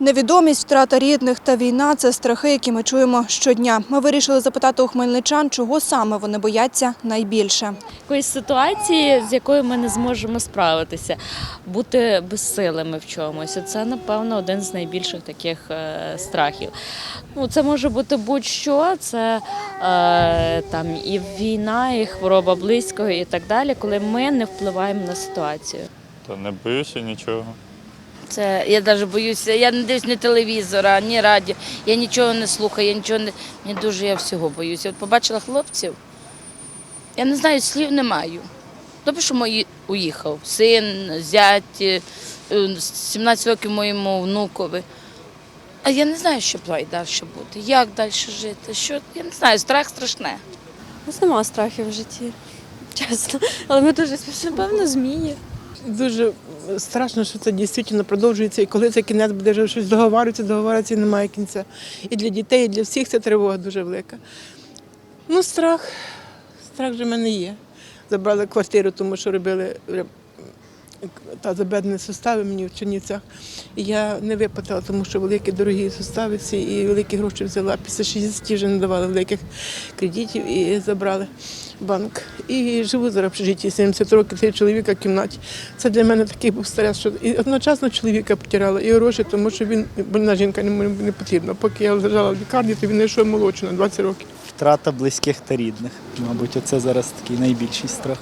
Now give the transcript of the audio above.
Невідомість, втрата рідних та війна це страхи, які ми чуємо щодня. Ми вирішили запитати у хмельничан, чого саме вони бояться найбільше. якоїсь ситуації, з якою ми не зможемо справитися, бути безсилими в чомусь. Це, напевно, один з найбільших таких е, страхів. Ну, це може бути будь-що, це е, там і війна, і хвороба близького, і так далі, коли ми не впливаємо на ситуацію. Та не боюся нічого. Це я навіть боюся. Я не дивлюсь ні телевізора, ні радіо. Я нічого не слухаю, я нічого не мені дуже я всього боюся. От побачила хлопців. Я не знаю, слів не маю. Добре, що мої уїхав. Син, зять, е, 17 років моєму внукові. А я не знаю, що плай далі бути. Як далі жити? Що я не знаю, страх страшне. У нас нема страхів в житті, чесно. Але ми дуже смішно, напевно, змії. Дуже страшно, що це дійсно продовжується, і коли це кінець буде вже щось договарюється, договарюється, і немає кінця. І для дітей, і для всіх це тривога дуже велика. Ну, страх, страх вже в мене є. Забрали квартиру, тому що робили та забедені сустави мені в Чернівцях. Я не виплатила, тому що великі дорогі сустави ці і великі гроші взяла. Після 60 вже не давали великих кредитів і забрали банк. І живу зараз в общежитті 70 років, три чоловіка в кімнаті. Це для мене такий був стрес, що і одночасно чоловіка потеряла, і гроші, тому що він больна жінка не потрібна. Поки я лежала в лікарні, то він знайшов молодшу на 20 років. Втрата близьких та рідних. Мабуть, оце зараз такий найбільший страх.